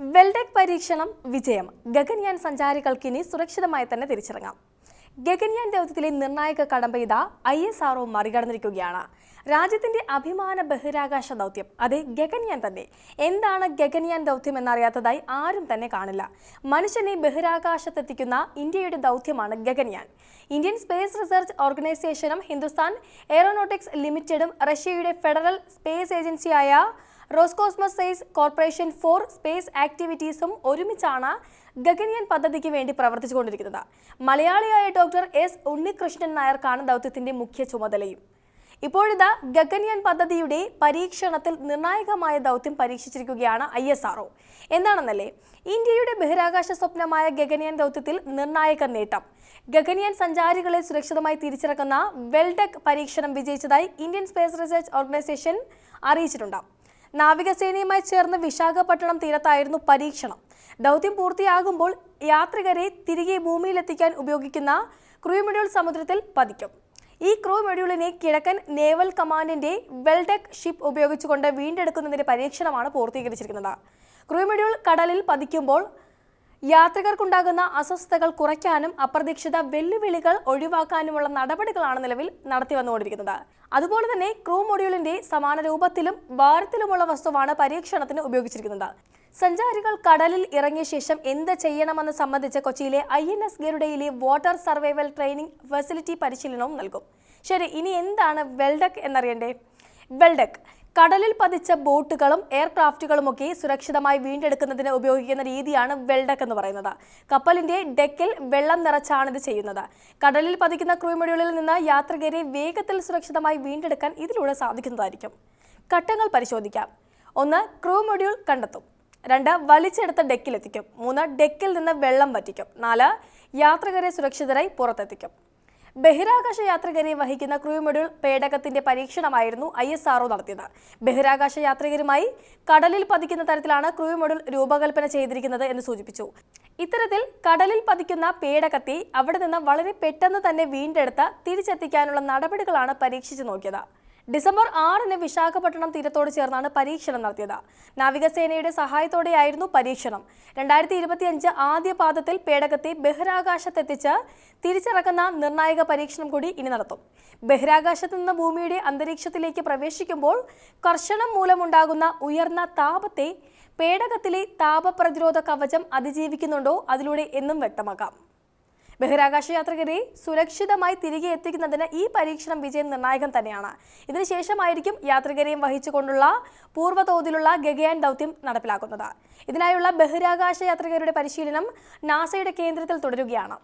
വെൽഡെക് പരീക്ഷണം വിജയം. ഗഗൻയാൻ സഞ്ചാരികൾക്ക് ഇനി സുരക്ഷിതമായി തന്നെ തിരിച്ചിറങ്ങാം. ഗഗൻയാൻ ദൗത്യത്തിലെ നിർണായക കടമ്പ ഐ എസ് ആർഒ മറികടന്നിരിക്കുകയാണ്. രാജ്യത്തിന്റെ അഭിമാന ബഹിരാകാശ ദൗത്യം. അതെ ഗഗൻയാൻ തന്നെ. എന്താണ് ഗഗൻയാൻ ദൗത്യം എന്നറിയാത്തതായി ആരും തന്നെ കാണില്ല. മനുഷ്യനെ ബഹിരാകാശത്തെത്തിക്കുന്ന ഇന്ത്യയുടെ ദൗത്യമാണ് ഗഗൻയാൻ. ഇന്ത്യൻ സ്പേസ് റിസർച്ച് ഓർഗനൈസേഷനും ഹിന്ദുസ്ഥാൻ എയറോനോട്ടിക്സ് ലിമിറ്റഡും റഷ്യയുടെ ഫെഡറൽ സ്പേസ് ഏജൻസിയായ റോസ്കോസ്മോസ് സൈസ് കോർപ്പറേഷൻ ഫോർ സ്പേസ് ആക്ടിവിറ്റീസും ഒരുമിച്ചാണ് ഗഗനിയൻ പദ്ധതിക്ക് വേണ്ടി പ്രവർത്തിച്ചുകൊണ്ടിരിക്കുന്നത്. മലയാളിയായ ഡോക്ടർ എസ് ഉണ്ണികൃഷ്ണൻ നായർക്കാണ് ദൗത്യത്തിന്റെ മുഖ്യ ചുമതലയും. ഇപ്പോഴിതാ ഗഗനിയൻ പദ്ധതിയുടെ പരീക്ഷണത്തിൽ നിർണായകമായ ദൗത്യം പരീക്ഷിച്ചിരിക്കുകയാണ് ഐ എസ് ആർഒ എന്താണെന്നല്ലേ? ഇന്ത്യയുടെ ബഹിരാകാശ സ്വപ്നമായ ഗഗനിയൻ ദൗത്യത്തിൽ നിർണായക നേട്ടം. ഗഗനിയൻ സഞ്ചാരികളെ സുരക്ഷിതമായി തിരിച്ചിറക്കുന്ന വെൽഡെക് പരീക്ഷണം വിജയിച്ചതായി ഇന്ത്യൻ സ്പേസ് റിസർച്ച് ഓർഗനൈസേഷൻ അറിയിച്ചിട്ടുണ്ട്. നാവികസേനയുമായി ചേർന്ന് വിശാഖപട്ടണം തീരത്തായിരുന്നു പരീക്ഷണം. ദൗത്യം പൂർത്തിയാകുമ്പോൾ യാത്രികരെ തിരികെ ഭൂമിയിലെത്തിക്കാൻ ഉപയോഗിക്കുന്ന ക്രൂ മൊഡ്യൂൾ സമുദ്രത്തിൽ പതിക്കും. ഈ ക്രൂ മൊഡ്യൂളിനെ കിഴക്കൻ നേവൽ കമാൻഡിന്റെ വെൽഡെക് ഷിപ്പ് ഉപയോഗിച്ചുകൊണ്ട് വീണ്ടെടുക്കുന്നതിന്റെ പരീക്ഷണമാണ് പൂർത്തീകരിച്ചിരിക്കുന്നത്. ക്രൂ മൊഡ്യൂൾ കടലിൽ പതിക്കുമ്പോൾ യാത്രികർക്കുണ്ടാകുന്ന അസ്വസ്ഥതകൾ കുറയ്ക്കാനും അപ്രതീക്ഷിത വെല്ലുവിളികൾ ഒഴിവാക്കാനുമുള്ള നടപടികളാണ് നിലവിൽ നടത്തി വന്നുകൊണ്ടിരിക്കുന്നത്. അതുപോലെ തന്നെ ക്രൂ മൊഡ്യൂളിന്റെ സമാന രൂപത്തിലും ഭാരത്തിലുമുള്ള വസ്തുവാണ് പരീക്ഷണത്തിന് ഉപയോഗിച്ചിരിക്കുന്നത്. സഞ്ചാരികൾ കടലിൽ ഇറങ്ങിയ ശേഷം എന്ത് ചെയ്യണമെന്ന് സംബന്ധിച്ച് കൊച്ചിയിലെ I N S Garuda water survival training facility പരിശീലനവും നൽകും. ശരി ഇനി എന്താണ് വെൽഡക് എന്നറിയണ്ടേ? വെൽഡക് കടലിൽ പതിച്ച ബോട്ടുകളും എയർക്രാഫ്റ്റുകളുമൊക്കെ സുരക്ഷിതമായി വീണ്ടെടുക്കുന്നതിന് ഉപയോഗിക്കുന്ന രീതിയാണ് വെൽഡക് എന്ന് പറയുന്നത്. കപ്പലിന്റെ ഡെക്കിൽ വെള്ളം നിറച്ചാണ് ഇത് ചെയ്യുന്നത്. കടലിൽ പതിക്കുന്ന ക്രൂ മൊഡ്യൂളിൽ നിന്ന് യാത്രികരെ വേഗത്തിൽ സുരക്ഷിതമായി വീണ്ടെടുക്കാൻ ഇതിലൂടെ സാധിക്കുന്നതായിരിക്കും. ഘട്ടങ്ങൾ പരിശോധിക്കാം. ഒന്ന് ക്രൂ മൊഡ്യൂൾ കണ്ടെത്തും. രണ്ട് വലിച്ചെടുത്ത ഡെക്കിലെത്തിക്കും. മൂന്ന് ഡെക്കിൽ നിന്ന് വെള്ളം വറ്റിക്കും. നാല് യാത്രികരെ സുരക്ഷിതരായി പുറത്തെത്തിക്കും. ബഹിരാകാശ യാത്രികരെ വഹിക്കുന്ന ക്രൂ മൊഡ്യൂൾ പേടകത്തിന്റെ പരീക്ഷണമായിരുന്നു ഐ എസ് ആർഒ നടത്തിയത്. ബഹിരാകാശ യാത്രികരുമായി കടലിൽ പതിക്കുന്ന തരത്തിലാണ് ക്രൂ മൊഡ്യൂൾ രൂപകൽപ്പന ചെയ്തിരിക്കുന്നത് എന്ന് സൂചിപ്പിച്ചു. ഇത്തരത്തിൽ കടലിൽ പതിക്കുന്ന പേടകത്തെ അവിടെ നിന്ന് വളരെ പെട്ടെന്ന് തന്നെ വീണ്ടെടുത്ത് തിരിച്ചെത്തിക്കാനുള്ള നടപടികളാണ് പരീക്ഷിച്ചു നോക്കിയത്. ഡിസംബർ ആറിന് വിശാഖപട്ടണം തീരത്തോട് ചേർന്നാണ് പരീക്ഷണം നടത്തിയത്. നാവികസേനയുടെ സഹായത്തോടെയായിരുന്നു പരീക്ഷണം. രണ്ടായിരത്തി ഇരുപത്തിയഞ്ച് ആദ്യ പാദത്തിൽ പേടകത്തെ ബഹിരാകാശത്തെത്തിച്ച് തിരിച്ചിറക്കുന്ന നിർണായക പരീക്ഷണം കൂടി ഇനി നടത്തും. ബഹിരാകാശത്ത് നിന്ന് ഭൂമിയുടെ അന്തരീക്ഷത്തിലേക്ക് പ്രവേശിക്കുമ്പോൾ കർഷണം മൂലമുണ്ടാകുന്ന ഉയർന്ന താപത്തെ പേടകത്തിലെ താപപ്രതിരോധ കവചം അതിജീവിക്കുന്നുണ്ടോ അതിലൂടെ എന്നും വ്യക്തമാക്കാം. ബഹിരാകാശ യാത്രികരെ സുരക്ഷിതമായി തിരികെ എത്തിക്കുന്നതിന് ഈ പരീക്ഷണം വിജയം നിർണായകം തന്നെയാണ്. ഇതിനുശേഷമായിരിക്കും യാത്രികരെയും വഹിച്ചുകൊണ്ടുള്ള പൂർവതോതിലുള്ള ഗഗയാൻ ദൗത്യം നടപ്പിലാക്കുന്നത്. ഇതിനായുള്ള ബഹിരാകാശ യാത്രികരുടെ പരിശീലനം നാസയുടെ കേന്ദ്രത്തിൽ തുടരുകയാണ്.